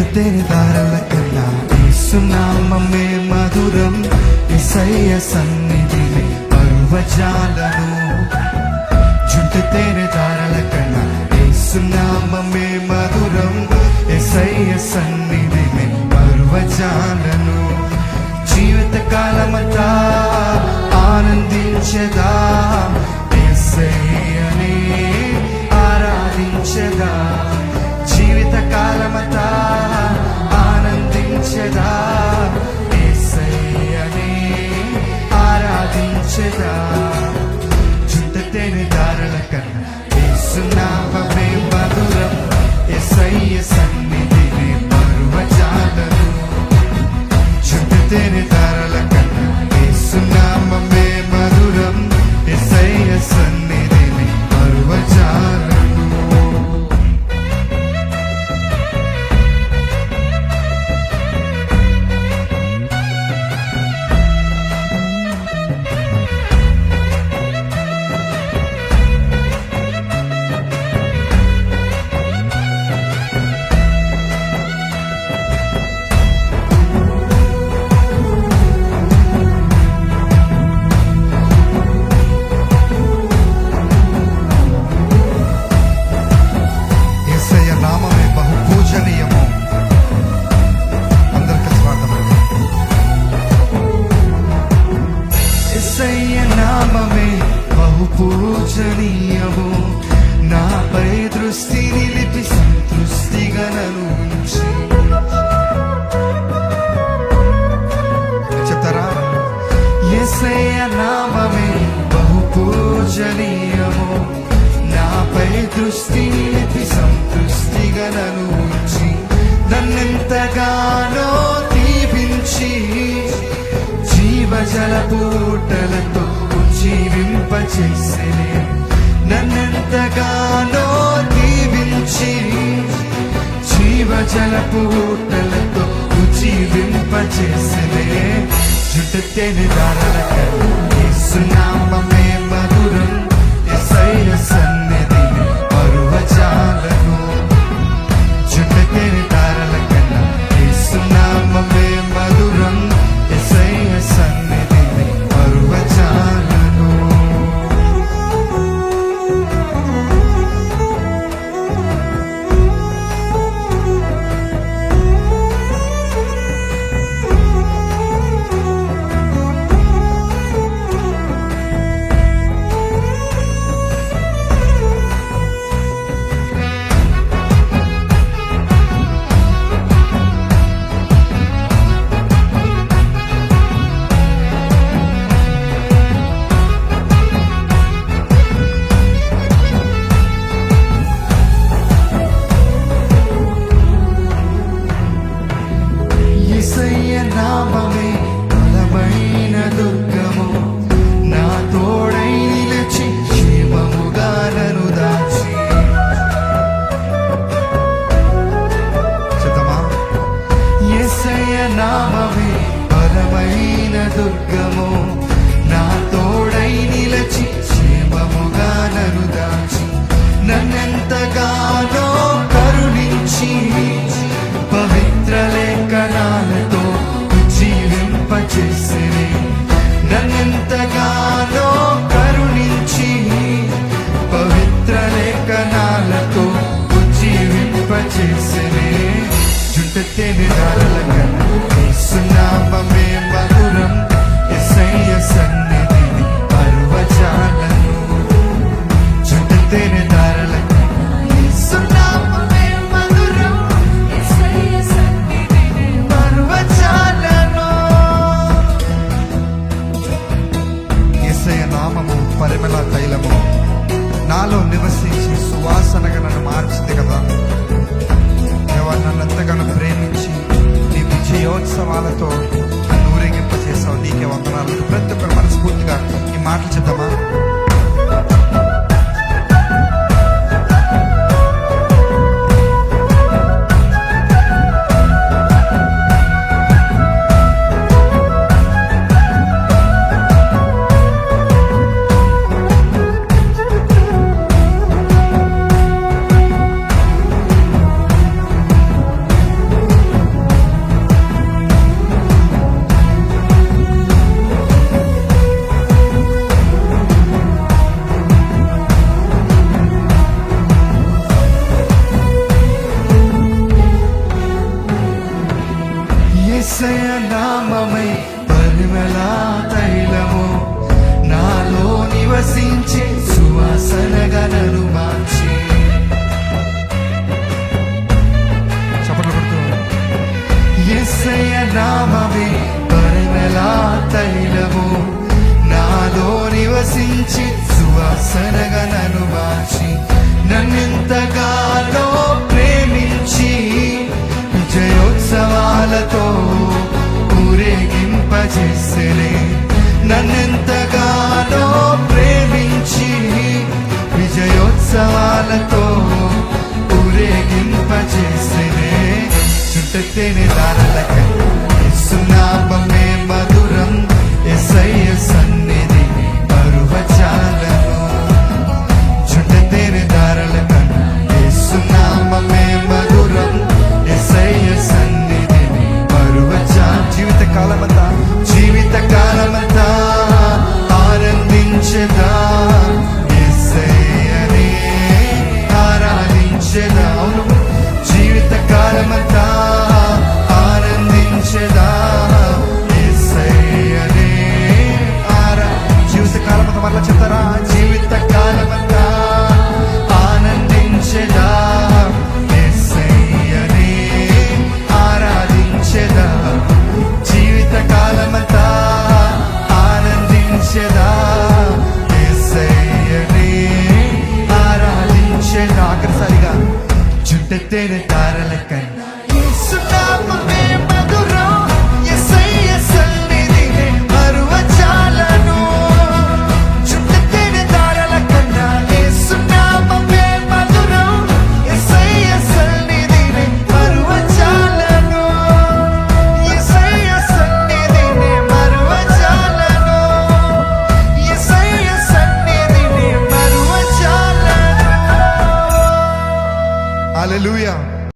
చుట్టతేని దారల కన్నా ఏసునామమే మధురం ఇసయ్య సన్నిధిని పర్వజాలను చుట్టతేని కన్నా. ఏసునామమే మధురం ఎసయ్య సన్నిధిని పర్వజాలను చుట్టతేని దారుల కన్నా ఏసునామమే మధురం. ఎసయ్య సన్నిధిని నామమే బహుపూజనీయము నాపై దృష్టి నిలిపి సంతృష్టిగా నన్ను ఉంచి. చెప్తారా? నామమే బహు నాపై దృష్టి నిలిపి సంతృష్టిగా ఉంచి. నన్నెంతగానో దీవించి జీవజల పూటలతో జీవింపచేసే నన్నెంతగానో దీవించి జీవజల పూటలతో జీవింపచేసే జుట్టతేని దారల సునామమే నామమే పరమైన దుర్గం మార్చింది కదా. ఎవరు నన్ను ఎంతగానో ప్రేమించి నీ విజయోత్సవాలతో నన్ను ఊరేగింపజేసావు నీకే వందనాలు. ప్రతి ఒక్కరు మనస్ఫూర్తిగా ఈ మాటలు చెప్తామా నన్నెంతగానో ప్రేమించి విజయోత్సవాలతో ఊరేగింపజేసే